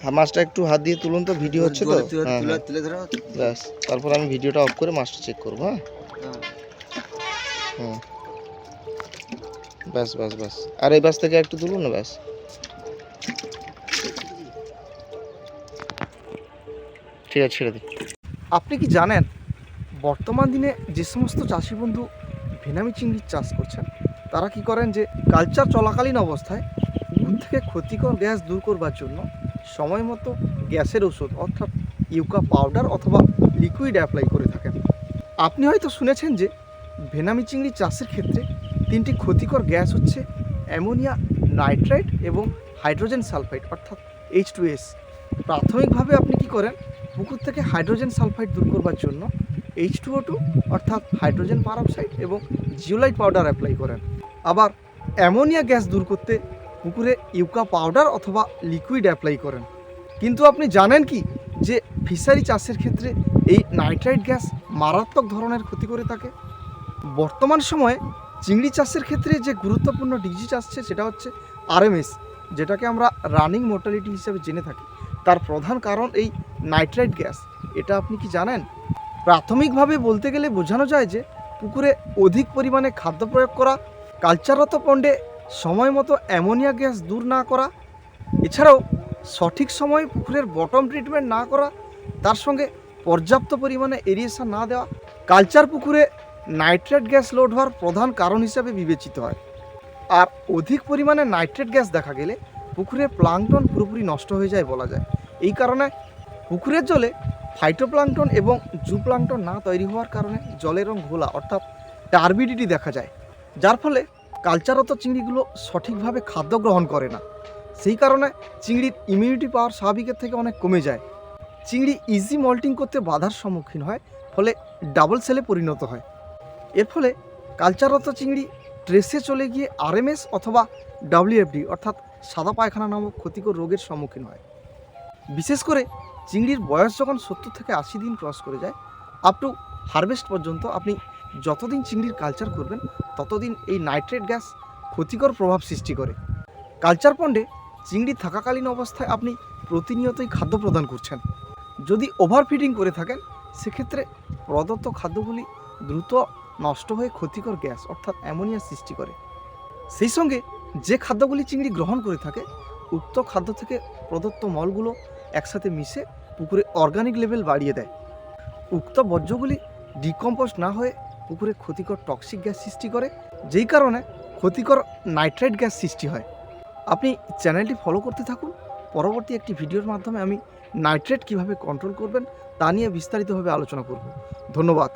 হ্যাঁ, মাছটা একটু হাত দিয়ে তুলুন তো ভিডিও হচ্ছে তো। হ্যাঁ, হ্যাঁ। ব্যাস তারপর আমি ভিডিওটা অফ করে মাছটা চেক করব হ্যাঁ? হুম ব্যাস ব্যাস ব্যাস। আর এই বাস থেকে একটু তুলুন না ব্যাস। ঠিক আছে ছেড়ে দিন আপনি কি জানেন বর্তমান দিনে যে সমস্ত চাষি বন্ধু ভেনামি চিংড়ির চাষ করছেন তারা কি করেন যে কালচার চলাকালীন অবস্থায় পুকুর থেকে ক্ষতিকর গ্যাস দূর করবার জন্য সময় মতো গ্যাসের ওষুধ অর্থাৎ ইউকা পাউডার অথবা লিকুইড অ্যাপ্লাই করে থাকেন। আপনি হয়তো শুনেছেন যে ভেনামি চিংড়ি চাষের ক্ষেত্রে তিনটি ক্ষতিকর গ্যাস হচ্ছে অ্যামোনিয়া নাইট্রাইট এবং হাইড্রোজেন সালফাইড, অর্থাৎ এইচ টু এস প্রাথমিকভাবে আপনি কি করেন? পুকুর থেকে হাইড্রোজেন সালফাইড দূর করবার জন্য এইচ টু টু অর্থাৎ হাইড্রোজেন পারক্সাইড এবং জিওলাইট পাউডার অ্যাপ্লাই করেন। আবার অ্যামোনিয়া গ্যাস দূর করতে পুকুরে ইউকা পাউডার অথবা লিকুইড অ্যাপ্লাই করেন। কিন্তু আপনি জানেন কি যে ফিশারি চাষের ক্ষেত্রে এই নাইট্রাইট গ্যাস মারাত্মক ধরনের ক্ষতি করে থাকে? বর্তমান সময়ে চিংড়ি চাষের ক্ষেত্রে যে গুরুত্বপূর্ণ ডিজিজ আসছে সেটা হচ্ছে আরএমএস, যেটাকে আমরা রানিং মোর্টালিটি হিসেবে জেনে থাকি। তার প্রধান কারণ এই নাইট্রাইট গ্যাস। এটা আপনি কি জানেন? প্রাথমিকভাবে বলতে গেলে বোঝানো যায় যে পুকুরে অধিক পরিমাণে খাদ্য প্রয়োগ করা কালচাররত পণ্ডে সময় মতো অ্যামোনিয়া গ্যাস দূর না করা, এছাড়াও সঠিক সময়ে পুকুরের বটম ট্রিটমেন্ট না করা, তার সঙ্গে পর্যাপ্ত পরিমাণে এরিয়েশন না দেওয়া, কালচার পুকুরে নাইট্রেট গ্যাস লোড হওয়ার প্রধান কারণ হিসাবে বিবেচিত হয়। আর অধিক পরিমাণে নাইট্রেট গ্যাস দেখা গেলে পুকুরে প্লাংটন পুরোপুরি নষ্ট হয়ে যায় বলা যায়। এই কারণে পুকুরের জলে ফাইটোপ্লাঙ্কটন এবং জুপ্লাঙ্কটন না তৈরি হওয়ার কারণে জলের রং ঘোলা, অর্থাৎ টার্বিডিটি দেখা যায়। যার ফলে কালচারত চিংড়িগুলো সঠিকভাবে খাদ্য গ্রহণ করে না। সেই কারণে চিংড়ির ইমিউনিটি পাওয়ার স্বাভাবিকের থেকে অনেক কমে যায়। চিংড়ি ইজি মল্টিং করতে বাধার সম্মুখীন হয়, ফলে ডাবল সেলে পরিণত হয়। এর ফলে কালচারত চিংড়ি ট্রেসে চলে গিয়ে আরএমএস অথবা ডাব্লিউএফডি অর্থাৎ সাদা পায়খানা নামক ক্ষতিকর রোগের সম্মুখীন হয়। বিশেষ করে চিংড়ির বয়স যখন সত্তর থেকে আশি দিন ক্রস করে যায় আপ টু হারভেস্ট পর্যন্ত আপনি যতদিন চিংড়ির কালচার করবেন ততদিন এই নাইট্রেট গ্যাস ক্ষতিকর প্রভাব সৃষ্টি করে। কালচার পন্ডে চিংড়ি থাকাকালীন অবস্থায় আপনি প্রতিনিয়তই খাদ্য প্রদান করছেন। যদি ওভারফিডিং করে থাকেন, সেক্ষেত্রে প্রদত্ত খাদ্যগুলি দ্রুত নষ্ট হয়ে ক্ষতিকর গ্যাস, অর্থাৎ অ্যামোনিয়া সৃষ্টি করে। সেই সঙ্গে যে খাদ্যগুলি চিংড়ি গ্রহণ করে থাকে, উক্ত খাদ্য থেকে প্রদত্ত মলগুলো একসাথে মিশে পুকুরে অর্গানিক লেভেল বাড়িয়ে দেয়। উক্ত বর্জ্যগুলি ডিকম্পোস্ট না হয়ে পুকুরে ক্ষতিকর টক্সিক গ্যাস সৃষ্টি করে, যেই কারণে ক্ষতিকর নাইট্রেট গ্যাস সৃষ্টি হয়। আপনি চ্যানেলটি ফলো করতে থাকুন। পরবর্তী একটি ভিডিওর মাধ্যমে আমি নাইট্রেট কীভাবে কন্ট্রোল করবেন তা নিয়ে বিস্তারিতভাবে আলোচনা করব। ধন্যবাদ।